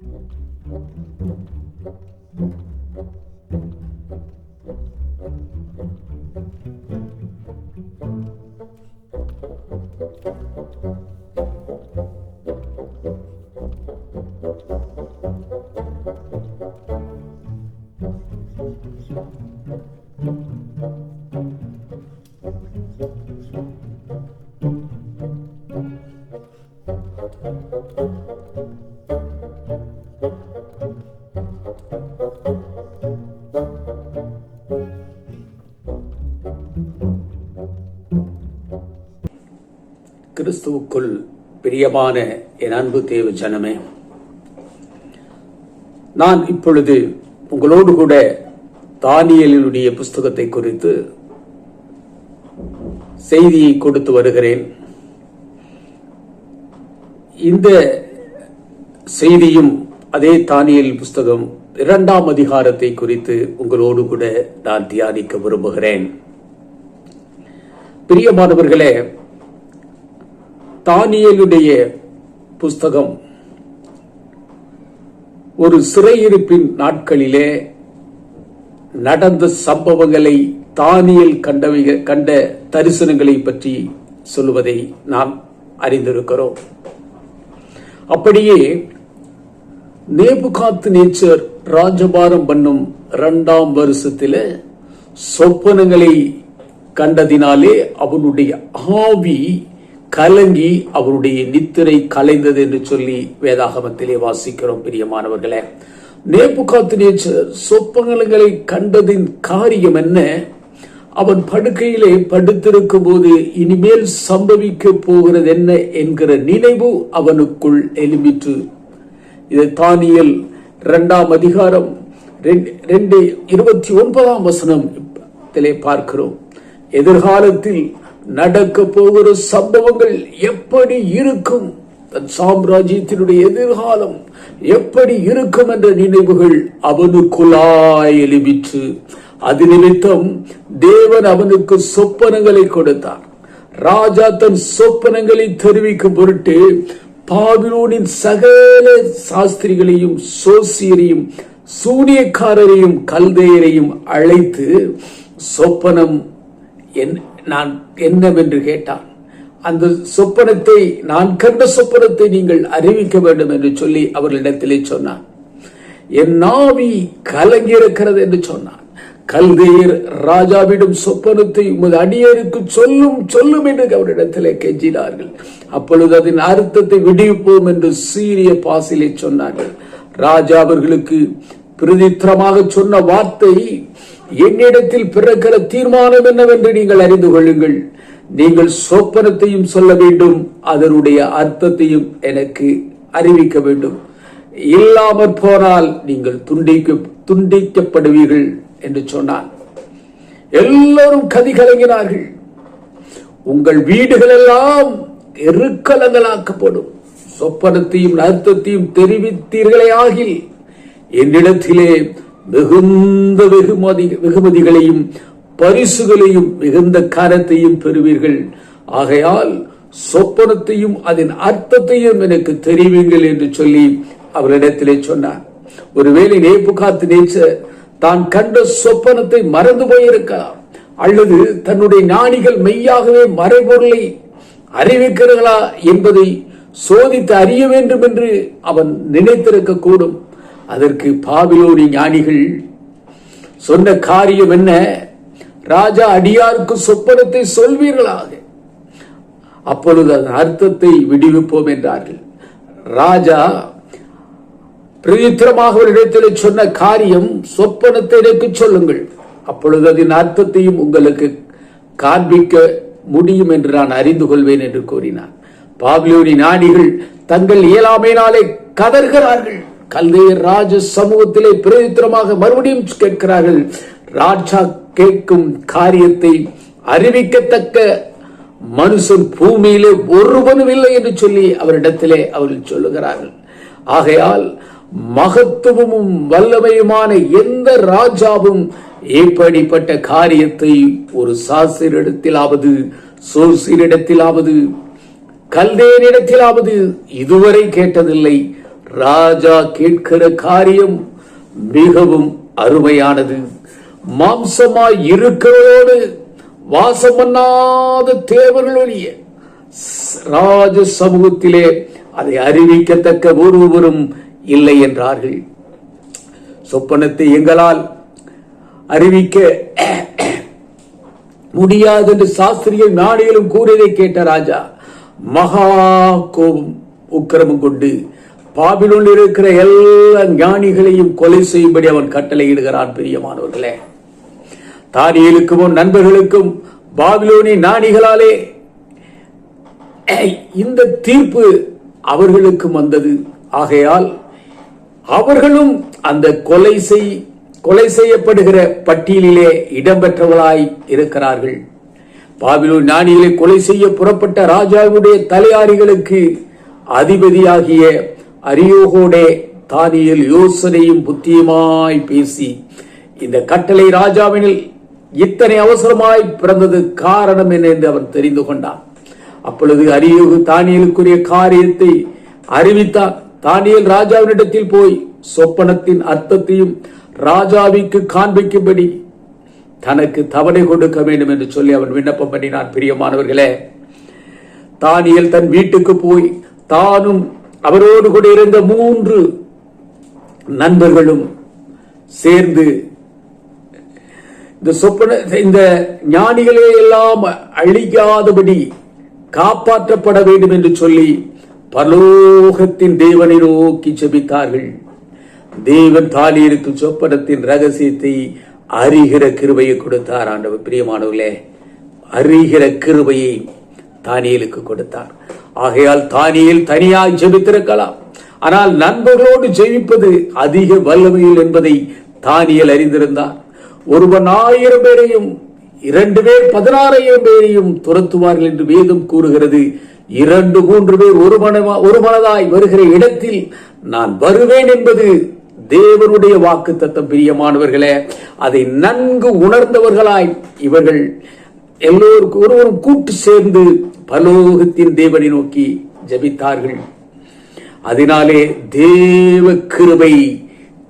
Thank you. கிறிஸ்துவுக்குள் பிரியமான என் அன்பு தேவ ஜனமே நான் இப்பொழுது உங்களோடு கூட தானியலினுடைய புஸ்தகத்தை குறித்து செய்தியை கொடுத்து வருகிறேன். இந்த செய்தியும் அதே தானியல் புஸ்தகம் இரண்டாம் அதிகாரத்தை குறித்து உங்களோடு கூட நான் தியானிக்க விரும்புகிறேன். பிரியமானவர்களே தானியலுடைய புஸ்தகம். ஒரு சிறையிருப்பின் நாட்களிலே நடந்த சம்பவங்களை தானியல் கண்டவை கண்ட தரிசனங்களை பற்றி சொல்லுவதை நாம் அறிந்திருக்கிறோம். அப்படியே நேபுகாத்து நேச்சர் ராஜபாரம் பண்ணும் இரண்டாம் வருஷத்தில் சொப்பனங்களை கண்டதினாலே அவனுடைய ஆவி கலங்கி அவருடைய நித்திரை கலைந்தது என்று சொல்லி வேதாகமத்திலே வாசிக்கிறோம் பிரியமானவர்களே. நேபுகாத்து நேச்சர் சொப்பனங்களை கண்டதின் காரியம் என்ன? அவன் படுக்கையிலே படுத்திருக்கும் போது இனிமேல் சம்பவிக்க போகிறது என்ன என்கிற நினைவு அவனுக்குள் எழும்பிற்று இது தானியல் இரண்டாம் அதிகாரம் ரெண்டு இருபத்தி ஒன்பதாம் வசனம் பார்க்கிறோம். எதிர்காலத்தில் நடக்க போகிற சம்பவங்கள் எப்படி இருக்கும்? தன் சாம்ராஜ்யத்தினுடைய எதிர்காலம் எப்படி இருக்கும் என்ற நினைவுகள் அவனுக்குள்ளாய் எழுப்பிற்று அது நிமித்தம் தேவன் அவனுக்கு சொப்பனங்களை கொடுத்தார். ராஜா தன் சொப்பனங்களை தெரிவிக்கும் பொருட்டு பாபிலோனின் சகல சாஸ்திரிகளையும் சோசியரையும் சூனியக்காரரையும் கல்தையரையும் அழைத்து சொப்பனம் என் நான் என்னவென்று கேட்டான். அந்த சொப்பனத்தை நான் கண்ட சொப்பனத்தை நீங்கள் அறிவிக்க வேண்டும் என்று சொல்லி அவர்களிடத்திலே சொன்னான். என் நாவி கலங்கியிருக்கிறது என்று சொன்னான். கல்தையர் ராஜாவிடம் சொப்பனத்தை உமது அடியருக்கு சொல்லும் சொல்லும் என்று அவரிடத்திலே கெஞ்சினார்கள். அப்பொழுது அதன் அர்த்தத்தை விடுவிப்போம் என்று சீரிய பாசிலே சொன்னார்கள். ராஜா அவர்களுக்கு பிரதித்திரமாக சொன்ன வார்த்தை என்னிடத்தில் பிறக்கிற தீர்மானம் என்னவென்று நீங்கள் அறிந்து கொள்ளுங்கள். நீங்கள் சொப்பனத்தையும் சொல்ல வேண்டும் அதனுடைய அர்த்தத்தையும் எனக்கு அறிவிக்க வேண்டும். இல்லாமற் போனால் நீங்கள் துண்டிக்க துண்டிக்கப்படுவீர்கள் என்று சொன்னார் எல்லோரும் கதி கலங்கினார்கள். உங்கள் வீடுகள் எல்லாம் எருக்கலங்களாக்கப்படும். சொப்பனத்தையும் அர்த்தத்தையும் தெரிவித்தீர்களே ஆகில் என்னிடத்திலே மிகுந்த வெகுமதி வெகுமதிகளையும் பரிசுகளையும் மிகுந்த கரத்தையும் பெறுவீர்கள். ஆகையால் சொப்பனத்தையும் அதன் அர்த்தத்தையும் எனக்கு தெரிவிங்கள் என்று சொல்லி அவரிடத்திலே சொன்னார். ஒருவேளை நேப்பு காத்து நேச்ச தான் கண்ட சொப்பனத்தை மறந்து போயிருக்கலாம் அல்லது தன்னுடைய ஞானிகள் மெய்யாகவே மறைபொருளை அறிவிக்கிறார்களா என்பதை சோதித்து அறிய வேண்டும் என்று அவன் நினைத்திருக்க கூடும் அதற்கு பாபிலோனி ஞானிகள் சொன்ன காரியம் என்ன? ராஜா அடியாருக்கு சொப்பனத்தை சொல்வீர்களாக. அப்பொழுது அதன் அர்த்தத்தை விடுவிப்போம் என்றார்கள். ராஜா பிரதித்திரமாக இடத்தில் சொன்ன காரியம் சொப்பனத்தை எனக்கு சொல்லுங்கள். அப்பொழுது அதன் அர்த்தத்தையும் உங்களுக்கு காண்பிக்க முடியும் என்று நான் அறிந்து கொள்வேன் என்று கூறினார் பாபிலோனி நாடிகள் தங்கள் இயலாமையினாலே கதர்கிறார்கள் கல்தேயர் ராஜ சமூகத்திலே பிரதித்திரமாக மறுபடியும் கேட்கிறார்கள். ராஜா கேட்கும் காரியத்தை அறிவிக்கத்தக்க மனுஷன் பூமியிலே ஒருவனும் இல்லை என்று சொல்லி அவரிடத்திலே அவர்கள் சொல்லுகிறார்கள். ஆகையால் மகத்துவமும் வல்லமையுமான எந்த ராஜாவும் இப்படிப்பட்ட காரியத்தை ஒரு சாசிரிடத்திலாவது சோசிரிடத்திலாவது கல்தேனிடத்திலாவது இதுவரை கேட்டதில்லை. ராஜா கேட்கிற காரியம் மிகவும் அருமையானது. மாம்சமாய் இருக்கிறதோடு வாசம் பண்ணாத தேவர்களுடைய ராஜ சமூகத்திலே அதை அறிவிக்கத்தக்க ஒருவரும் இல்லை என்றார்கள். சொப்பனத்தை எங்களால் அறிவிக்க முடியாது என்று சாஸ்திரிகள் நாடுகளும் கூறியதை கேட்ட ராஜா மகா கோபம் உக்கிரமும் கொண்டு பாபிலோன் இருக்கிற எல்லா ஞானிகளையும் கொலை செய்யும்படி அவன் கட்டளையிடுகிறான் பிரியமானவர்களே. தானியலுக்கும் நண்பர்களுக்கும் பாபிலோனி ஞானிகளாலே இந்த தீர்ப்பு அவர்களுக்கும் வந்தது. ஆகையால் அவர்களும் அந்த கொலை செய் கொலை செய்யப்படுகிற பட்டியலிலே இடம்பெற்றவர்களாய் இருக்கிறார்கள். பாபிலோன் ஞானிகளை கொலை செய்ய புறப்பட்ட ராஜாவுடைய தலையாரிகளுக்கு அதிபதியாகிய அரியோகோடே தானியல் யோசனையும் புத்தியுமாய் பேசி இந்த கட்டளை ராஜாவினில் இத்தனை அவசரமாய் பிறந்தது காரணம் என்ன என்று அவன் தெரிந்து கொண்டான். அப்பொழுது அரியோகு தானியலுக்குரிய காரியத்தை அறிவித்தான் தானியல் ராஜாவினிடத்தில் போய் சொப்பனத்தின் அர்த்தத்தையும் ராஜாவிற்கு காண்பிக்கும்படி தனக்கு தவணை கொடுக்க வேண்டும் என்று சொல்லி அவன் விண்ணப்பம் பண்ணினான். பிரியமானவர்களே தானியல் தன் வீட்டுக்கு போய் தானும் அவரோடு கூட இருந்த மூன்று நண்பர்களும் சேர்ந்து இந்த சொப்பன இந்த ஞானிகளே எல்லாம் அழிக்காதபடி காப்பாற்றப்பட வேண்டும் என்று சொல்லி பரலோகத்தின் தேவனை நோக்கி செபித்தார்கள். தேவன் தாலியிருக்கும் சொப்பனத்தின் ரகசியத்தை அறிகிற கிருபையை கொடுத்தார் ஆண்டவர். பிரியமானவர்களே அறிகிற கிருபையை தானியலுக்கு கொடுத்தார். ஆகையால் தானியல் தனியாய் ஜெபித்திருக்கலாம். ஆனால் நண்பர்களோடு ஜெயிப்பது அதிக வல்லமையில் என்பதை தானியல் அறிந்திருந்தார். ஒருவன் ஆயிரம் பேரையும் இரண்டு பேர் பதினாறாயிரம் பேரையும் துரத்துவார்கள் என்று வேதம் கூறுகிறது. இரண்டு மூன்று பேர் ஒரு மனமா ஒரு மனதாய் வருகிற இடத்தில் நான் வருவேன் என்பது தேவனுடைய வாக்கு தத்தம் பிரியமானவர்களே. அதை நன்கு உணர்ந்தவர்களாய் இவர்கள் எல்லோருக்கும் ஒருவரும் கூட்டு சேர்ந்து பலோகத்தின் தேவனை நோக்கி ஜபித்தார்கள். அதனாலே தேவ கிருபை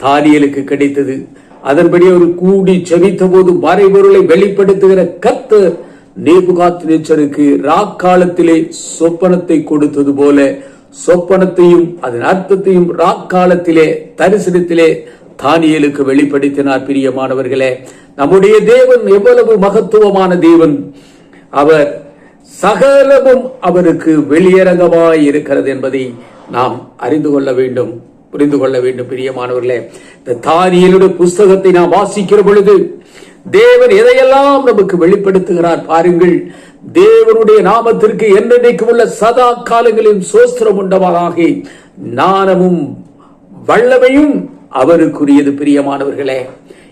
தானியலுக்கு கிடைத்தது. அதன்படி அவர் கூடி ஜெபித்த போது மறைபொருளை வெளிப்படுத்துகிற கத்தர் நேபுகாத்நேச்சருக்கு ராக்காலத்திலே சொப்பனத்தை கொடுத்தது போல சொப்பனத்தையும் அதன் அர்த்தத்தையும் ராக்காலத்திலே தரிசனத்திலே தானியலுக்கு வெளிப்படுத்தினார் பிரியமானவர்களே. நம்முடைய தேவன் எவ்வளவு மகத்துவமான தேவன். அவர் சகலமும் அவருக்கு வெளியரங்கமாய் இருக்கிறது என்பதை நாம் அறிந்து கொள்ள வேண்டும் புரிந்து கொள்ள வேண்டும் பிரியமானவர்களே. இந்த தானியலுடைய புஸ்தகத்தை நாம் வாசிக்கிற பொழுது தேவன் எதையெல்லாம் நமக்கு வெளிப்படுத்துகிறார் பாருங்கள். தேவனுடைய நாமத்திற்கு என்றைக்கு உள்ள சதா காலங்களின் சோஸ்திரம் உண்டவராக ஞானமும் வல்லமையும் அவருக்குரியது பிரியமானவர்களே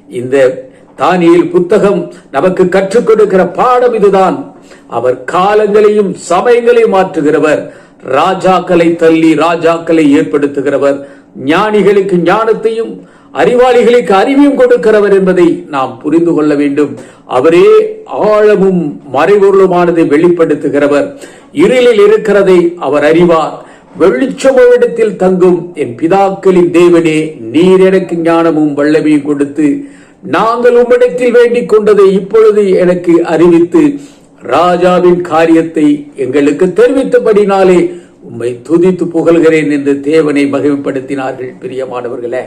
இந்த தானியில் புத்தகம் நமக்கு கற்றுக் கொடுக்கிற பாடம் இதுதான். அவர் காலங்களையும் சமயங்களையும் மாற்றுகிறவர். ராஜாக்களை தள்ளி ராஜாக்களை ஏற்படுத்துகிறவர். ஞானிகளுக்கு ஞானத்தையும் அறிவாளிகளுக்கு அறிவையும் கொடுக்கிறவர் என்பதை நாம் புரிந்து கொள்ள வேண்டும். அவரே ஆழமும் மறைபொருளுமானதை வெளிப்படுத்துகிறவர். இருளில் இருக்கிறதை அவர் அறிவார். வெளிச்சமிடத்தில் தங்கும் என் பிதாக்களின் தேவனே நீர் எனக்கு ஞானமும் வல்லமையும் கொடுத்து நாங்கள் உம்மிடத்தில் வேண்டிக் கொண்டதை இப்பொழுது எனக்கு அறிவித்து ராஜாவின் காரியத்தை எங்களுக்கு தெரிவித்தபடினாலே உம்மை துதித்து புகழ்கிறேன் என்று தேவனை மகிமைப்படுத்தினார்கள் பிரியமானவர்களே.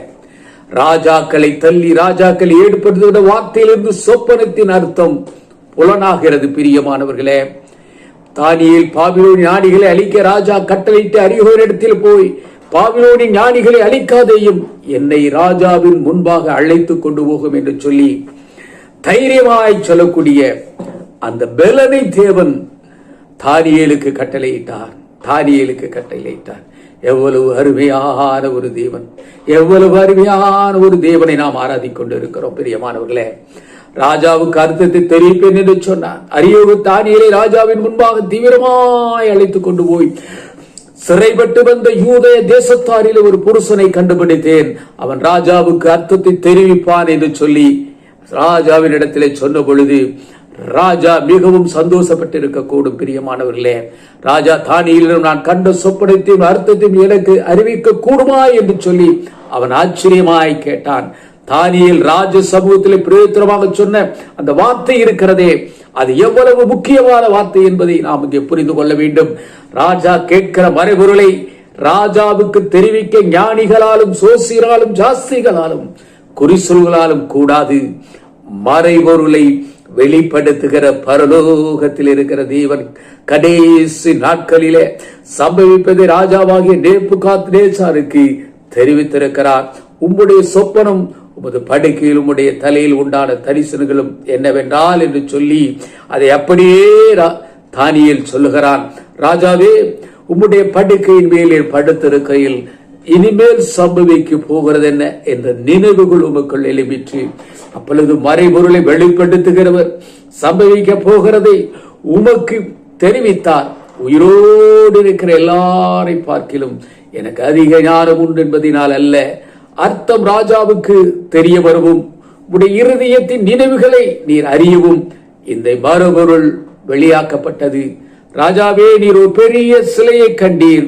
ராஜாக்களை தள்ளி ராஜாக்களை ஏற்படுத்துகிற வார்த்தையிலிருந்து சொப்பனத்தின் அர்த்தம் புலனாகிறது பிரியமானவர்களே. தானியில் பாபிலோனி ஞானிகளை அழிக்க ராஜா கட்டளையிட்டு அறிவோரிடத்தில் போய் பாபிலோனி ஞானிகளை அழிக்காதேயும் என்னை ராஜாவின் முன்பாக அழைத்து கொண்டு போகும் என்று சொல்லி தைரியமாய் சொல்லக்கூடிய அந்த பெலனை தேவன் தானியலுக்கு கட்டளையிட்டார். தானியலுக்கு கட்டளையிட்டார். எவ்வளவு அருமையான ஒரு தேவன். எவ்வளவு அருமையான ஒரு தேவனை நாம் ஆராதிக் கொண்டு இருக்கிறோம் பிரியமானவர்களே. ராஜாவுக்கு அர்த்தத்தை தெரிவிப்பேன் என்று சொன்னான். அரியோகு தானியலை ராஜாவின் முன்பாக தீவிரமாய் அழைத்துக் கொண்டு போய் சிறைப்பட்டு வந்த யூதய தேசத்தாரில் ஒரு புருஷனை கண்டுபிடித்தேன். அவன் ராஜாவுக்கு அர்த்தத்தை தெரிவிப்பான் என்று சொல்லி ராஜாவின் இடத்திலே சொன்ன பொழுது ராஜா மிகவும் சந்தோஷப்பட்டிருக்க கூடும் பிரியமானவர்களே. ராஜா தானியிலும் நான் கண்ட சொப்பனத்தையும் அர்த்தத்தையும் எனக்கு அறிவிக்க கூடுமா என்று சொல்லி அவன் ஆச்சரியமாய் கேட்டான். தானியல் ராஜ சமூகத்தில் பிரயோத்தனமாக சொன்ன அந்த வார்த்தை இருக்கிறதே அது எவ்வளவு முக்கியமான வார்த்தை என்பதை நாம் இங்கே புரிந்து கொள்ள வேண்டும். ராஜா கேட்கிற மறைபொருளை ராஜாவுக்கு தெரிவிக்க ஞானிகளாலும் சோசியராலும் ஜாஸ்திகளாலும் குறிசொல்களாலும் கூடாது. மறைபொருளை வெளிப்படுத்துகிற பரலோகத்தில் இருக்கிற தேவன் கடைசி நாட்களிலே சம்பவிப்பதை ராஜாவாகிய நேப்பு காத்னேசாருக்கு தெரிவித்திருக்கிறார். உம்முடைய சொப்பனம் உமது படுக்கையில் உம்முடைய தலையில் உண்டான தரிசனங்களும் என்னவென்றால் என்று சொல்லி அதை அப்படியே ரா- சொல்லுகிறான். ராஜாவே உம்முடைய படுக்கையின் மேலே படுத்திருக்கையில் இனிமேல் சம்பவிக்க போகிறது என்ன என்ற நினைவுகள் உமக்குள் எழுப்பிற்று அப்பொழுது மறைபொருளை வெளிப்படுத்துகிறவர் சம்பவிக்க போகிறதை உமக்கு தெரிவித்தார். உயிரோடு இருக்கிற எல்லாரை பார்க்கிலும் எனக்கு அதிக ஞானம் உண்டு என்பதினால் அல்ல. அர்த்தம் ராஜாவுக்கு தெரிய வரவும். உடைய இருதயத்தின் நினைவுகளை நீர் அறியவும். இந்த மறுபொருள் வெளியாக்கப்பட்டது. ராஜாவே நீர் ஒரு பெரிய சிலையை கண்டீர்.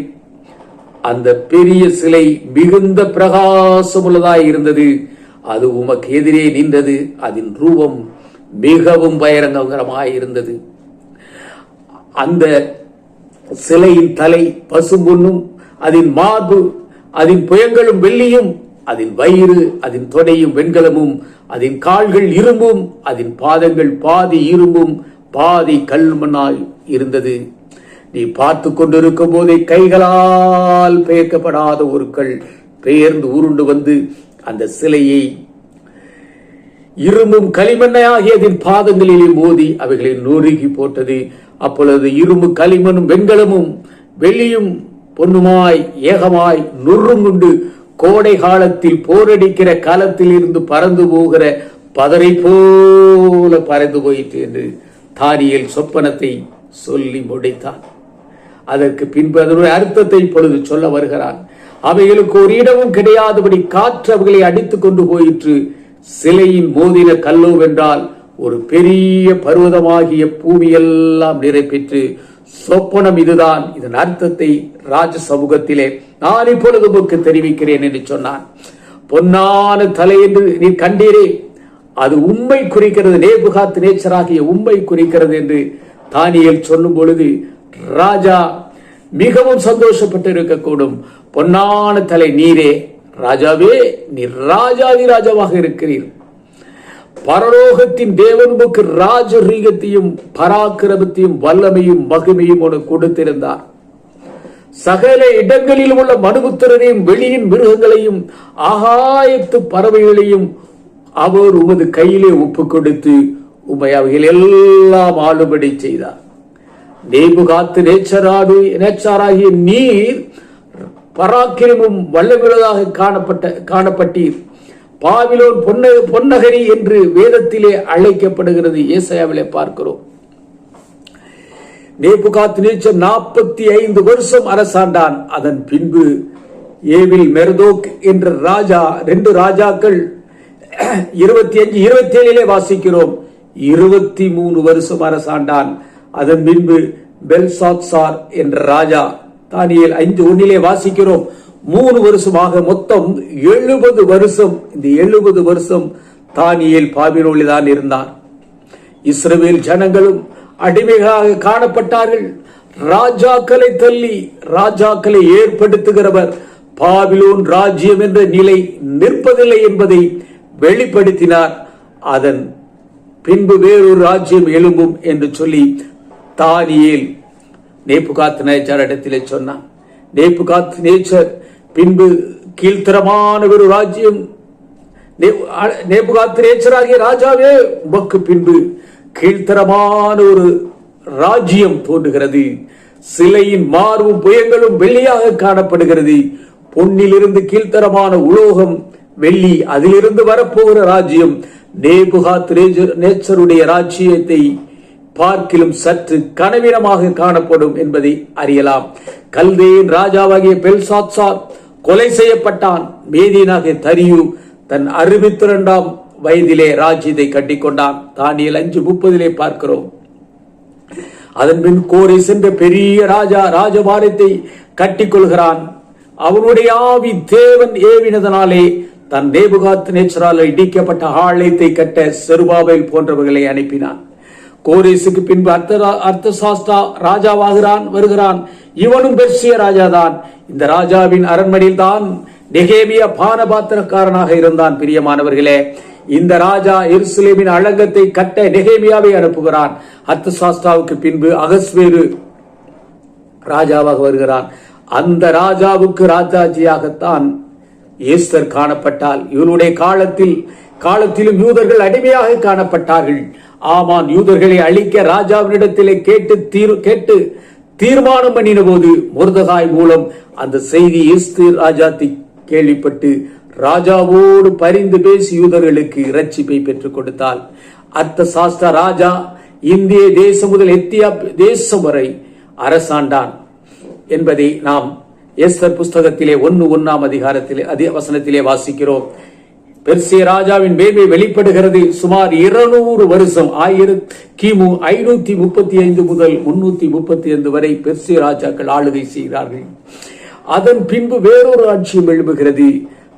அந்த பெரிய சிலை மிகுந்த பிரகாசமுள்ளதாய் இருந்தது. அது உமக்கு எதிரே நின்றது. அதன் ரூபம் மிகவும் பயங்கரமாய் இருந்தது. அந்த சிலையின் தலை பசும்பொன்னும் அதன் மார்பு அதன் புயங்களும் வெள்ளியும் அதன் வயிறு அதன் தொடையும் வெண்கலமும் அதன் கால்கள் இரும்பும் அதன் பாதங்கள் பாதி இரும்பும் பாதி கல்மனால் இருந்தது. நீ பார்த்து கொண்டிருக்கும் போதே கைகளால் பெயர்க்கப்படாத ஒரு கல் பெயர்ந்து உருண்டு வந்து அந்த சிலையை இரும்பும் களிமண்ணையாகிய அதன் பாதங்களிலே மோதி அவைகளை நொறுக்கி போட்டது. அப்பொழுது இரும்பு களிமண்ணும் வெண்கலமும் வெள்ளியும் பொன்னுமாய் ஏகமாய் நொறுங்குண்டு கோடை காலத்தில் போரடிக்கிற காலத்தில் இருந்து பறந்து போகிற பதரை போல பறந்து போயிட்டு என்று தானியல் சொப்பனத்தை சொல்லி முடித்தான். அதற்கு பின்பு அதனுடைய அர்த்தத்தை இப்பொழுது சொல்ல வருகிறான். அவைகளுக்கு ஒரு இடமும் கிடையாதபடி காற்று அவைகளை அடித்துக் கொண்டு போயிற்று. சிலையின் மோதின கல்லோவென்றால் ஒரு பெரிய பருவதமாகிய பூமியெல்லாம் நிறைப்பெற்று சொப்பனம் இதுதான். இதன் அர்த்தத்தை ராஜ சமூகத்திலே நான் இப்பொழுது உமக்கு தெரிவிக்கிறேன் என்று சொன்னான். பொன்னான தலை என்று நீ கண்டீரே. அது உண்மை குறிக்கிறது. நேபுகாத் நேச்சராகிய உண்மை குறிக்கிறது என்று தானியல் சொல்லும் பொழுது ராஜா மிகவும் சந்தோஷப்பட்டு இருக்கக்கூடும் பொன்னான தலை நீரே. ராஜாவே நீர் ராஜாதி ராஜாவாக இருக்கிறீர். பரலோகத்தின் தேவனுக்கு ராஜரீகத்தையும் பராக்கிரமத்தையும் வல்லமையும் மகிமையும் உனக்கு கொடுத்திருந்தார். சகல இடங்களிலும் உள்ள மனுபுத்திரரையும் வெளியின் மிருகங்களையும் ஆகாயத்து பறவைகளையும் அவர் உமது கையிலே ஒப்பு கொடுத்து உமை அவைகள் எல்லாம் ஆளுபடி செய்தார். நேபுகாத்து நேச்சராடு நேச்சாராகிய நீர் பராக்கிரமும் வல்லமிழதாக காணப்பட்ட காணப்பட்டீர். பாவிலோன் பொன்ன பொன்னகரி என்று வேதத்திலே அழைக்கப்படுகிறது. ஏசையாவிலே பார்க்கிறோம். நேபுகாத் நீச்சர் நாற்பத்தி ஐந்து வருஷம் அரசாண்டான். அதன் பின்பு ஏவில் மெர்தோக் என்ற ராஜா ரெண்டு ராஜாக்கள் இருபத்தி அஞ்சு இருபத்தி ஏழிலே வாசிக்கிறோம். இருபத்தி மூணு வருஷம் அரசாண்டான். அதன் பின்பு பெல்சாத்சார் என்ற ராஜா தானியல் ஐந்து ஒன்னிலே வாசிக்கிறோம். மூணு வருஷமாக மொத்தம் எழுபது வருஷம் இந்த எழுபது வருஷம் தானியேல் பாபிலோனில் தான் இருந்தார். இஸ்ரேல் ஜனங்களும் அடிமைகளாக காணப்பட்டார்கள். ராஜாக்களை தள்ளி ராஜாக்களை ஏற்படுத்துகிறவர் பாபிலோன் ராஜ்யம் என்ற நிலை நிற்பதில்லை என்பதை வெளிப்படுத்தினார். அதன் பின்பு வேறொரு ராஜ்யம் எழும்பும் என்று சொல்லி தானியேல் நேப்புகாத் நேச்சர் இடத்திலே சொன்னான். நேப்புகாத் நேச்சர் பின்பு கீழ்த்தரமான ஒரு ராஜ்யம். நேபுகாத் நேச்சராகிய ராஜாவே உமக்கு பின்பு கீழ்த்தரமான ஒரு ராஜ்யம் தோன்றுகிறது. சிலையின் மார்பும் புயங்களும் வெள்ளியாக காணப்படுகிறது. பொன்னிலிருந்து கீழ்த்தரமான உலோகம் வெள்ளி அதிலிருந்து வரப்போகிற ராஜ்யம் நேபுகாத் நேச்சருடைய ராஜ்யத்தை பார்க்கிலும் சற்று கனவீனமாக காணப்படும் என்பதை அறியலாம். கல்தேயின் ராஜாவாகிய பெல்சாத்சார் கொலை செய்யப்பட்டான். மேதியனாகிய தரியு தன் அறுபத்தி இரண்டாம் வயதிலே ராஜ்யத்தை கட்டிக்கொண்டான். தானியல் அஞ்சு முப்பதிலே பார்க்கிறோம். அதன் பின் கோரி சென்ற பெரிய ராஜா ராஜபாரத்தை கட்டிக்கொள்கிறான். அவனுடைய ஆவி தேவன் ஏவினதனாலே தன் தேவகாத் நேச்சரால் இடிக்கப்பட்ட ஆலயத்தை கட்ட செருபாபேல் போன்றவர்களை அனுப்பினான். கோரேசுக்கு பின்பு அர்த்த அர்த்த சாஸ்தா ராஜாவாகிறான் வருகிறான். இவனும் பெர்சிய ராஜாதான். இந்த ராஜாவின் அரண்மனையில் தான் நெகேமிய பானபாத்திரக்காரனாக இருந்தான் பிரியமானவர்களே. இந்த ராஜா எருசலேமின் அழகத்தை கட்ட நெகேமியாவை அனுப்புகிறான். அர்த்த சாஸ்தாவுக்கு பின்பு அகஸ்வேரு ராஜாவாக வருகிறான். அந்த ராஜாவுக்கு ராஜாஜியாகத்தான் ஏஸ்தர் காணப்பட்டால் இவருடைய காலத்தில் காலத்திலும் யூதர்கள் அடிமையாக காணப்பட்டார்கள். ஆமான் யூதர்களை அழிக்க ராஜாவினிடத்திலே கேட்டு தீர் கேட்டு தீர்மானம் பண்ணின போது முருதகாய் மூலம் அந்த செய்தி இஸ்து ராஜாத்தி கேள்விப்பட்டு ராஜாவோடு பரிந்து பேசி யூதர்களுக்கு இரட்சிப்பை பெற்றுக் கொடுத்தால் அர்த்த சாஸ்திர ராஜா இந்திய தேசம் முதல் எத்தியா தேசம் வரை அரசாண்டான் என்பதை நாம் எஸ்தர் புஸ்தகத்திலே ஒன்னு ஒன்னாம் அதிகாரத்திலே அதிக வசனத்திலே வாசிக்கிறோம். பெர்சிய ராஜாவின் மேன்மை வெளிப்படுகிறது. சுமார் இருநூறு வருஷம் ஆயிரத்தி கிமு ஐநூத்தி முப்பத்தி ஐந்து முதல் முன்னூத்தி முப்பத்தி ஐந்து வரை பெர்சிய ராஜாக்கள் ஆளுகை செய்கிறார்கள். அதன் பின்பு வேறொரு ஆட்சியும் எழுப்புகிறது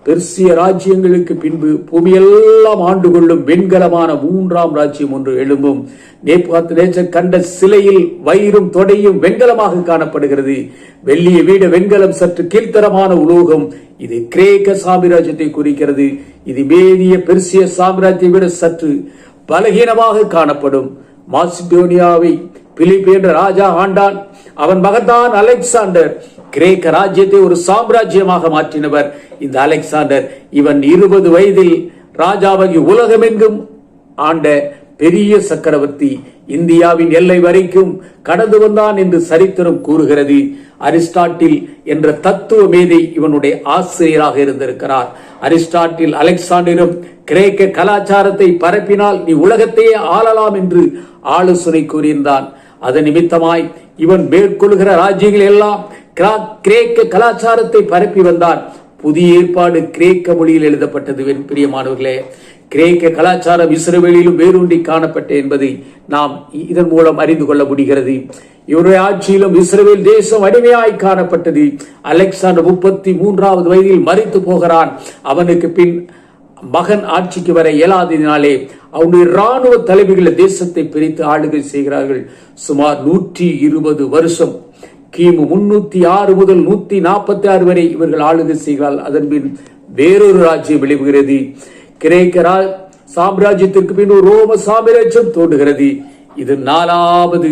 பெர்சிய ராஜ்யங்களுக்கு பின்பு பூமியெல்லாம் ஆண்டு கொள்ளும் வெண்கலமான மூன்றாம் ராஜ்யம் ஒன்று எழும்பும். நேபாத் நேச்சர் கண்ட சிலையில் வயிறும் தொடையும் வெண்கலமாக காணப்படுகிறது. வெள்ளிய வீடு வெண்கலம் சற்று கீழ்த்தரமான உலோகம். இது கிரேக்க சாம்ராஜ்யத்தை குறிக்கிறது. இது மேதிய பெர்சிய சாம்ராஜ்யத்தை விட சற்று பலகீனமாக காணப்படும். மாசிடோனியாவை பிலிப் என்ற ராஜா ஆண்டான். அவன் மகன்தான் அலெக்சாண்டர். கிரேக்க ராஜ்யத்தை ஒரு சாம்ராஜ்யமாக மாற்றினவர். இந்த அலெக்சாண்டர் இவன் இருபது வயதில் ராஜாவாகி உலகமெங்கும் ஆண்ட பெரிய சக்கரவர்த்தி. இந்தியாவின் எல்லை வரைக்கும் கடந்து வந்தான் என்று சரித்திரம் கூறுகிறது. அரிஸ்டாட்டில் என்ற தத்துவ மேதை இவனுடைய ஆசிரியராக இருந்திருக்கிறார். அரிஸ்டாட்டில் அலெக்சாண்டரும் கிரேக்க கலாச்சாரத்தை பரப்பினால் நீ உலகத்தையே ஆளலாம் என்று ஆலோசனை கூறியிருந்தான். அதன் நிமித்தமாய் இவன் மேற்கொள்கிற ராஜ்யங்கள் எல்லாம் கிரேக்க கலாச்சாரத்தை பரப்பி வந்தான் புதிய ஏற்பாடு கிரேக்க மொழியில் எழுதப்பட்டது பிரியமானவர்களே. கிரேக்க கலாச்சாரம் இஸ்ரவேலிலும் வேரூண்டி காணப்பட்ட என்பதை நாம் இதன் மூலம் அறிந்து கொள்ள முடிகிறது. இவருடைய ஆட்சியிலும் இஸ்ரேல் தேசம் அடிமையாய் காணப்பட்டது. அலெக்சாண்டர் முப்பத்தி மூன்றாவது வயதில் மறித்து போகிறான். அவனுக்கு பின் மகன் ஆட்சிக்கு வர இயலாததினாலே அவனுடைய ராணுவ தலைமைகள் தேசத்தை பிரித்து ஆளுகை செய்கிறார்கள். சுமார் நூற்றி இருபது வருஷம் கிமு முன்னூத்தி ஆறு முதல் நூத்தி நாற்பத்தி ஆறு வரை இவர்கள் ஆளுகை செய்கிறார்கள் அதன் பின் வேறொரு ராஜ்யம் விளைவுகிறது. கிரேக்க சாம்ராஜ்யத்திற்கு பின் ஒரு ரோம சாம்ராஜ்யம் தோன்றுகிறது. இது நாலாவது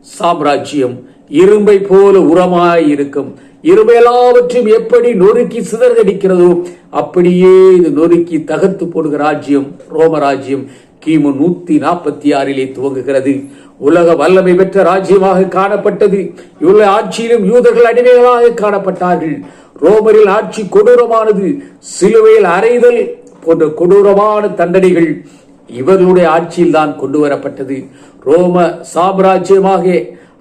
சாம்ராஜ்யம். இரும்பை போல உரமாய் இருக்கும். இரும்பை எல்லாவற்றையும் எப்படி நொறுக்கி சிதறடிக்கிறதோ அப்படியே இது நொறுக்கி தகர்த்து போடுகிற ராஜ்யம் ரோம ராஜ்யம். கிமு நூத்தி நாற்பத்தி ஆறிலே துவங்குகிறது. உலக வல்லமை பெற்ற ராஜ்யமாக காணப்பட்டது. இவ்வளவு ஆட்சியிலும் யூதர்கள் அடிமைகளாக காணப்பட்டார்கள். ரோமரில் ஆட்சி கொடூரமானது சிலுவையில் அறைதல் போன்ற கொடூரமான தண்டனைகள் இவர்களுடைய ஆட்சியில் தான் கொண்டு வரப்பட்டது. ரோம சாம்ராஜ்யமாக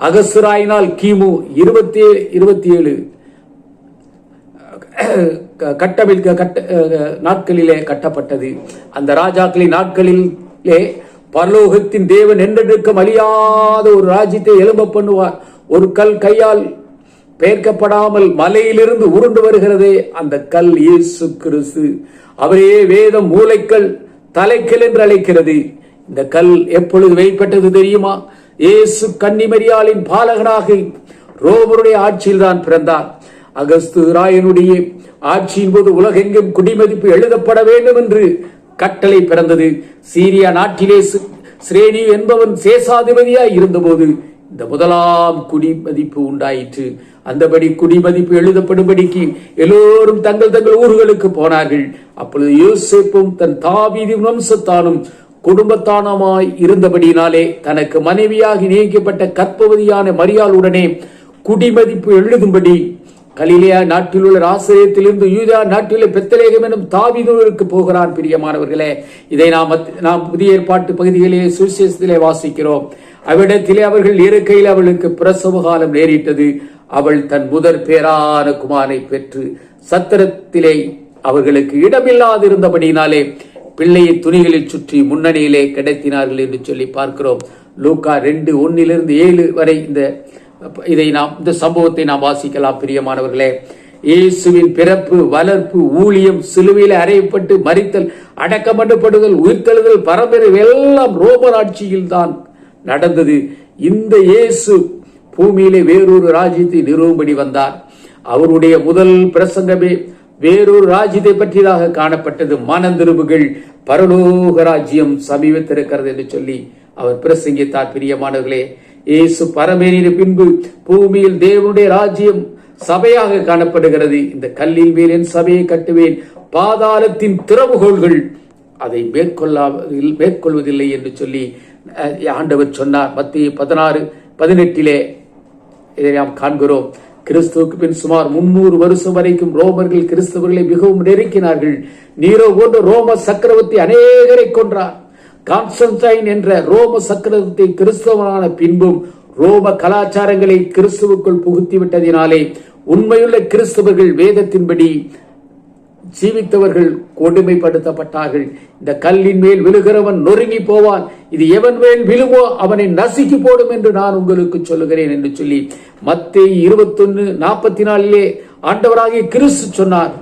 அகசுராயினால் கிமு இருபத்தி ஏழு இருபத்தி ஏழு கட்டமைக்க கட்ட நாட்களிலே கட்டப்பட்டது. அந்த ராஜாக்களின் நாட்களில் பரலோகத்தின் தேவன் என்றென்றுக்கும் அழியாத ஒரு ராஜ்யத்தை எழும்ப பண்ணுவார். ஒரு கல் கையால் பெயர்க்கப்படாமல் மலையிலிருந்து உருண்டு வருகிறதே அந்த கல் இயேசு கிறிஸ்து. அவரே வேதம் மூளைக்கல் தலைக்கல் என்று அழைக்கிறது. இந்த கல் எப்பொழுது வெளிப்பட்டது தெரியுமா? இயேசு கன்னிமரியாளின் பாலகனாக ரோமருடைய ஆட்சியில் தான் பிறந்தார். அகஸ்து ராயனுடைய ஆட்சியின் போது உலகெங்கும் குடிமதிப்பு எழுதப்பட வேண்டும் என்று கட்டளை பிறந்தது. சீரியா நாட்டிலே சி- சிரேனி என்பவன் சேசாதிபதியாய் இருந்தபோது இந்த முதலாம் குடிமதிப்பு உண்டாயிற்று. அந்தபடி குடிமதிப்பு எழுதப்படும்படிக்கு எல்லோரும் தங்கள் தங்கள் ஊர்களுக்கு போனார்கள். அப்பொழுது யோசிப்பும் தன் தாவீதி வம்சத்தானும் குடும்பத்தானமாய் இருந்தபடியினாலே தனக்கு மனைவியாகி நியமிக்கப்பட்ட கற்பவதியான மரியாளுடனே குடிமதிப்பு எழுதும்படி கலிலியா நாட்டில் உள்ள ஆசிரியத்திலிருந்து யூதா நாட்டிலே பெத்தலேகம் எனும் தாவிதூருக்கு போகிறான் பிரியமானவர்களே. இதை நாம் நாம் புதிய ஏற்பாட்டு பகுதிகளிலே சுவிசேஷத்திலே வாசிக்கிறோம். அவ்விடத்திலே அவர்கள் இருக்கையில் அவளுக்கு பிரசவ காலம் நேரிட்டது. அவள் தன் முதற் பேரான குமாரை பெற்று சத்திரத்திலே அவர்களுக்கு இடமில்லாதிருந்தபடியினாலே பிள்ளையை துணிகளில் சுற்றி முன்னணியிலே கிடைத்தினார்கள் என்று சொல்லி பார்க்கிறோம். லூக்கா ரெண்டு ஒன்னிலிருந்து ஏழு வரை இந்த இதை நாம் இந்த சம்பவத்தை நாம் வாசிக்கலாம் பிரியமானவர்களே. இயேசுவின் பிறப்பு வளர்ப்பு ஊழியம் சிலுவையில் அறையப்பட்டு மறித்தல் அடக்கமண்டப்படுதல் உயிர்த்தெழுதல் பரம்பரை எல்லாம் ரோமர் ஆட்சியில் தான் நடந்தது. இந்த இயேசு பூமியிலே வேறொரு ராஜ்யத்தை நிறுவும்படி வந்தார். அவருடைய முதல் பிரசங்கமே வேறொரு ராஜ்யத்தை பற்றியதாக காணப்பட்டது. மனந்திருபுகள் பரலோக ராஜ்யம் சமீபத்திருக்கிறது என்று சொல்லி அவர் பிரசங்கித்தார் பிரியமானவர்களே. இயேசு பரமேறின பின்பு பூமியில் தேவனுடைய ராஜ்யம் சபையாக காணப்படுகிறது. இந்த கல்லில் மேல் என் சபையை கட்டுவேன். பாதாளத்தின் திறவுகோள்கள் அதை மேற்கொள்ளாவதில் மேற்கொள்வதில்லை என்று சொல்லி ஆண்டவர் சொன்னார். மத்திய பதினாறு பதினெட்டிலே இதை நாம் காண்கிறோம். கிறிஸ்துவுக்கு பின் சுமார் முன்னூறு வருஷம் வரைக்கும் ரோமர்கள் கிறிஸ்தவர்களை மிகவும் நெருக்கினார்கள் நீரோ போன்ற ரோம சக்கரவர்த்தி அநேகரை கொன்றார். கான்ஸ்டன்டைன் என்ற ரோம சக்கரவர்த்தி கிறிஸ்தவனான பின்பும் ரோம கலாச்சாரங்களை கிறிஸ்துவுக்குள் புகுத்தி விட்டதினாலே உண்மையுள்ள கிறிஸ்தவர்கள் வேதத்தின்படி ஜீவித்தவர்கள் கொடுமைப்படுத்தப்பட்டார்கள். இந்த கல்லின் மேல் விழுகிறவன் நொறுங்கி போவான். இது எவன் மேல் விழுமோ அவனை நசுக்கி போடும் என்று நான் உங்களுக்கு சொல்லுகிறேன் என்று சொல்லி மத்திய இருபத்தொன்னு நாற்பத்தி நாலிலே ஆண்டவராகிய கிறிஸ்து சொன்னார்.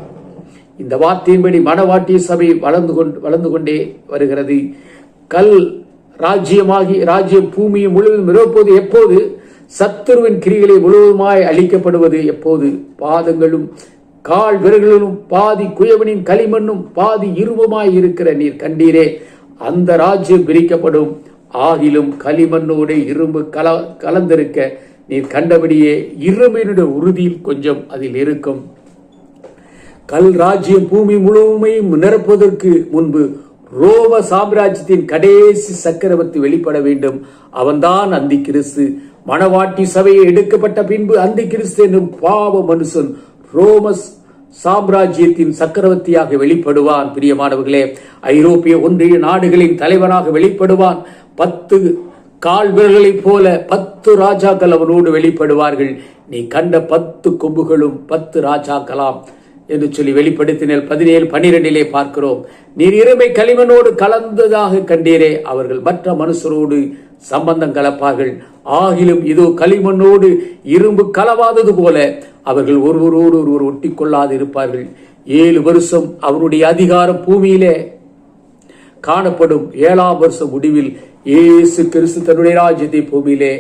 இந்த வார்த்தையின்படி மனவாட்டிய சபை வளர்ந்து கொண்டு வளர்ந்து கொண்டே வருகிறது. கல் ராஜ்யமாகி ராஜ்யம் பூமியும் முழுவதும் நிரப்புவது எப்போது? சத்துருவின் கிரிகளை முழுவதுமாய் அழிக்கப்படுவது எப்போது? பாதங்களும் கால் விரல்களும் பாதி குயவனின் களிமண்ணும் பாதி இரும்புமாய் இருக்கிற நீர் கண்டீரே அந்த ராஜ்யம் பிரிக்கப்படும் ஆகிலும் களிமண்ணோடு இரும்பு கல கலந்திருக்க நீர் கண்டபடியே இரும்பினுடைய உறுதியில் கொஞ்சம் அதில் இருக்கும். கல் ராஜ்யம் பூமி முழுமையும் நிரப்புவதற்கு முன்பு ரோம சாம்ராஜ்யத்தின் கடைசி சக்கரவர்த்தி வெளிப்பட வேண்டும். அவன்தான் அந்தி கிறிஸ்து மணவாட்டி சபையை எடுக்கப்பட்ட பின்பு அந்தி கிறிஸ்து என்னும் பாவ மனுஷன் ரோம சாம்ராஜ்யத்தின் சக்கரவர்த்தியாக வெளிப்படுவான். பிரியமானவர்களே ஐரோப்பிய ஒன்றிய நாடுகளின் தலைவனாக வெளிப்படுவான். பத்து கால் விரல்களைப் போல பத்து ராஜாக்கள் அவனோடு வெளிப்படுவார்கள். நீ கண்ட பத்து கொம்புகளும் பத்து ராஜாக்களாம். என்று சொல்லி வெளிப்படுத்தினர் பதினேழு பனிரெண்டிலே பார்க்கிறோம். நீர் இருமை களிமண்ணோடு கலந்ததாக கண்டீரே அவர்கள் மற்ற மனுஷரோடு சம்பந்தம் கலப்பார்கள். ஆகிலும் இதோ களிமண்ணோடு இரும்பு கலவாதது போல அவர்கள் ஒருவரோடு ஒருவர் ஒட்டி கொள்ளாது இருப்பார்கள். ஏழு வருஷம் அவருடைய அதிகாரம் பூமியிலே காணப்படும். ஏழாம் வருஷம் முடிவில் இயேசு கிறிஸ்து தன்னுடைய ராஜ்யத்தை பூமியிலே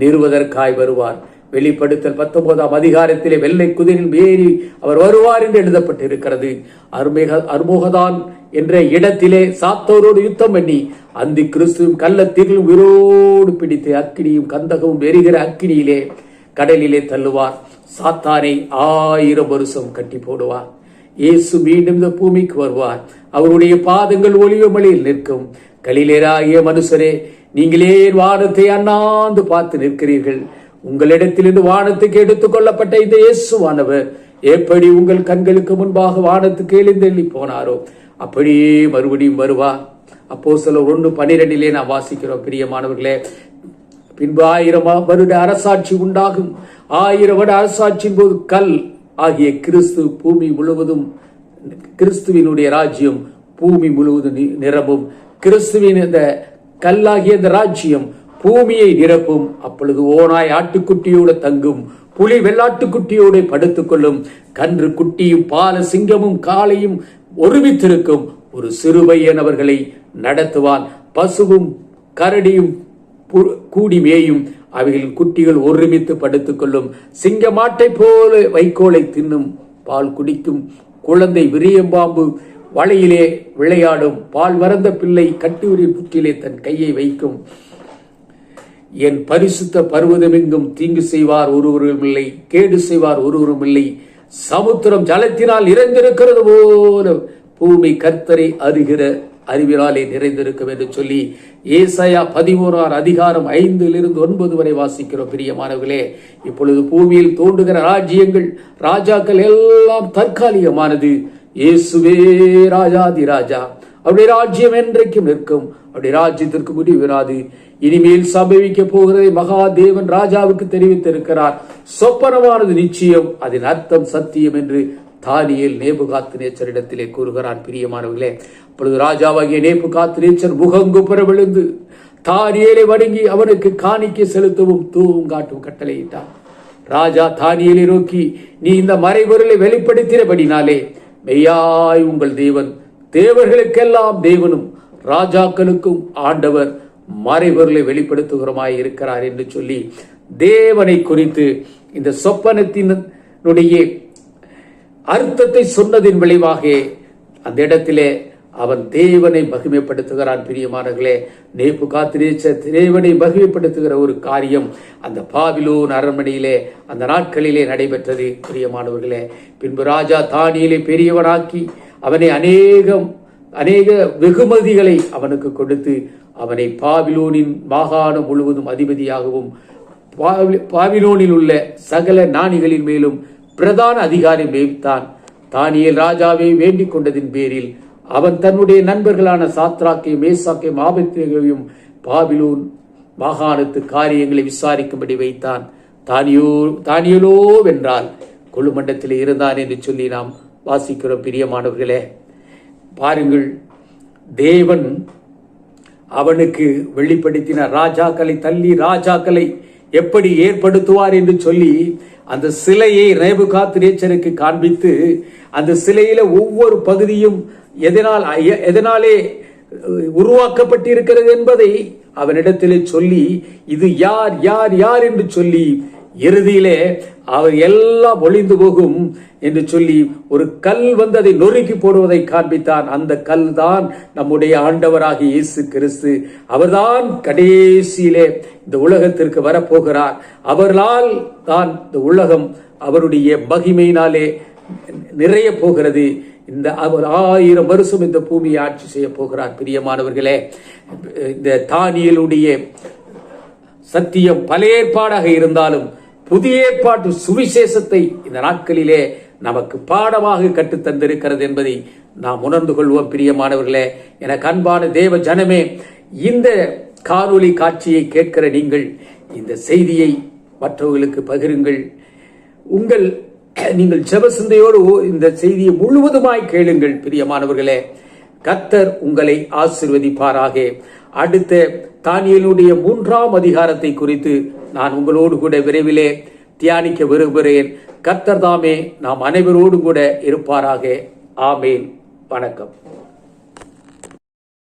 நிறுவதற்காய் வருவார். வெளிப்படுத்தல் பத்தொன்பதாம் அதிகாரத்திலே வெள்ளை குதிரில் ஏறி அவர் வருவார் என்று எழுதப்பட்டிருக்கிறது. அருமேக அருமுகதான் என்ற இடத்திலே சாத்தோரோடு யுத்தம் பண்ணி அந்த கிறிஸ்துவும் கள்ளத்திலும் உயிரோடு பிடித்து அக்கினியும் கந்தகமும் எரிகிற அக்கினியிலே கடலிலே தள்ளுவார். சாத்தானை ஆயிரம் வருஷம் கட்டி போடுவார். இயேசு மீண்டும் இந்த பூமிக்கு வருவார். அவருடைய பாதங்கள் ஒளிவமலையில் நிற்கும். கலிலேராகிய மனுஷரே நீங்களே வானத்தை அண்ணாந்து பார்த்து நிற்கிறீர்கள். உங்களிடத்திலிருந்து வானத்துக்கு எடுத்துக் கொள்ளப்பட்ட இந்த இயேசுவானவர் எப்படி உங்கள் கண்களுக்கு முன்பாக வானத்துக்கு எழுந்தெள்ளி போனாரோ அப்படியே மறுபடியும் வருவா. அப்போ சில ஒன்று பனிரெண்டிலே நான் வாசிக்கிறோம் பிரியமானவர்களே. பின்பு ஆயிரம் வருட அரசாட்சி உண்டாகும். ஆயிரம் வருட அரசாட்சியின் போது கல் ஆகிய கிறிஸ்து பூமி முழுவதும் கிறிஸ்துவினுடைய ராஜ்யம் பூமி முழுவதும் நிரம்பும். கிறிஸ்துவின் இந்த கல்லாகிய இந்த ராஜ்யம் பூமியை நிரப்பும். அப்பொழுது ஓனாய் ஆட்டுக்குட்டியோடு தங்கும். புலி வெள்ளாட்டுக்குட்டியோடு படுத்துக்கொள்ளும் கன்று குட்டியும் பால சிங்கமும் காளையும் ஒருமித்திருக்கும். ஒரு சிறுபையன் அவர்களை நடத்துவான் பசுவும் கரடியும் கூடி மேயும். அவைகளின் குட்டிகள் ஒருமித்து படுத்துக்கொள்ளும் சிங்கமாட்டை போல வைக்கோலை தின்னும். பால் குடிக்கும். குழந்தை விரியம்பாம்பு வலையிலே விளையாடும். பால் மறந்த பிள்ளை கட்டுவிரி புற்றிலே தன் கையை வைக்கும். என் பரிசுத்த பர்வதமெங்கும் தீங்கு செய்வார் ஒருவரும் இல்லை கேடு செய்வார் ஒருவரும் இல்லை. சமுத்திரம் ஜலத்தினால் நிறைந்திருக்கிறது போல பூமி கர்த்தரை அறிகிற அறிவினாலே நிறைந்திருக்கும் என்று சொல்லி ஏசையா பதிமூணார் அதிகாரம் ஐந்திலிருந்து ஒன்பது வரை வாசிக்கிறோம் பிரியமானவர்களே. இப்பொழுது பூமியில் தோன்றுகிற ராஜ்யங்கள் ராஜாக்கள் எல்லாம் தற்காலிகமானது. இயேசுவே ராஜாதி ராஜா. அவருடைய ராஜ்யம் என்றைக்கும் நிற்கும். அவருடைய ராஜ்யத்திற்கு முடிவு வராது இனிமேல் சம்பவிக்க போகிறதை மகாதேவன் ராஜாவுக்கு தெரிவித்திருக்கிறார். சொப்பனமானது நிச்சயம் அதன் அர்த்தம் சத்தியம் என்று தானியல் நேபுகாத்து நேச்சரிடத்திலே கூறுகிறான். பிரியமானவர்களே அப்பொழுது ராஜாவாகிய நேபுகாத்து நேச்சர் முகங்குப்புற விழுந்து தானியலை வணங்கி அவனுக்கு காணிக்கை செலுத்தவும் தூவும் காட்டும் கட்டளையிட்டான். ராஜா தானியலை நோக்கி நீ இந்த மறைபொருளை வெளிப்படுத்தினபடினாலே மெய்யாய் உங்கள் தேவன் தேவர்களுக்கெல்லாம் தேவனும் ராஜாக்களுக்கும் ஆண்டவர் மறைபொருளை வெளிப்படுத்துகிறமாய் இருக்கிறார் என்று சொல்லி தேவனை குறித்து இந்த சொப்பனத்தினுடைய அர்த்தத்தை சொன்னதின் விளைவாக அந்த இடத்திலே அவன் தேவனை மகிமைப்படுத்துகிறான். பிரியமானர்களே நேப்பு காத்திரேச்ச தேவனை மகிமைப்படுத்துகிற ஒரு காரியம் அந்த பாபிலோன் அரண்மனையிலே அந்த நாட்களிலே நடைபெற்றது. பிரியமானவர்களே பின்பு ராஜா தானியிலே பெரியவனாக்கி அவனை அநேகம் அநேக வெகுமதிகளை அவனுக்கு கொடுத்து அவனை பாபிலோனின் மாகாணம் முழுவதும் அதிபதியாகவும் பாபிலோனில் உள்ள சகல நாணிகளின் மேலும் பிரதான அதிகாரி மேய்த்தான் தானியல் ராஜாவை வேண்டிக் கொண்டதின் பேரில் அவன் தன்னுடைய நண்பர்களான சாத்ராக்கையும் மேசாக்கையும் ஆபத்தையும் பாபிலோன் மாகாணத்து காரியங்களை விசாரிக்கும்படி வைத்தான். தானியோ தானியலோ வென்றால் கொழுமண்டத்தில் இருந்தான் என்று சொல்லி நாம் வாசிக்கிறோம். பிரியமானவர்களே பாருங்கள் தேவன் அவனுக்கு வெளிப்படுத்தின ராஜாக்களை தள்ளி ராஜாக்களை எப்படி ஏற்படுத்துவார் என்று சொல்லி அந்த சிலையை ரேபுகாத் நேச்சருக்கு காண்பித்து அந்த சிலையில ஒவ்வொரு பகுதியும் எதனால் எதனாலே உருவாக்கப்பட்டிருக்கிறது என்பதை அவனிடத்திலே சொல்லி இது யார் யார் யார் என்று சொல்லி இறுதியிலே அவர் எல்லாம் ஒளிந்து போகும் என்று சொல்லி ஒரு கல் வந்து அதை நொறுக்கி போடுவதை காண்பித்தான். அந்த கல் தான் நம்முடைய ஆண்டவராக இயேசு கிறிஸ்து. அவர்தான் கடைசியிலே இந்த உலகத்திற்கு வரப்போகிறார். அவர்களால் தான் இந்த உலகம் அவருடைய மகிமையினாலே நிறைய போகிறது. இந்த அவர் ஆயிரம் வருஷம் இந்த பூமியை ஆட்சி செய்ய போகிறார். பிரியமானவர்களே இந்த தானியலுடைய சத்தியம் பல ஏற்பாடாக இருந்தாலும் புதிய ஏற்பாட்டு சுவிசேஷத்தை இந்த நாட்களிலே நமக்கு பாடமாக கற்றுத் தந்திருக்கிறது என்பதை நாம் உணர்ந்து கொள்வோம் பிரியமானவர்களே. என கண்பான தேவ ஜனமே இந்த காணொளி காட்சியை கேட்கிற நீங்கள் இந்த செய்தியை மற்றவர்களுக்கு பகிருங்கள். உங்கள் நீங்கள் ஜெப சிந்தையோடு ஓ- இந்த செய்தியை முழுவதுமாய் கேளுங்கள் பிரியமானவர்களே. கத்தர் உங்களை ஆசிர்வதிப்பாராக. அடுத்த தானியலுடைய மூன்றாம் அதிகாரத்தை குறித்து நான் உங்களோடு கூட விரைவிலே தியானிக்க விரும்புகிறேன். கர்த்தர் தாமே நாம் அனைவரோடு கூட இருப்பாராக. ஆமேன். வணக்கம்.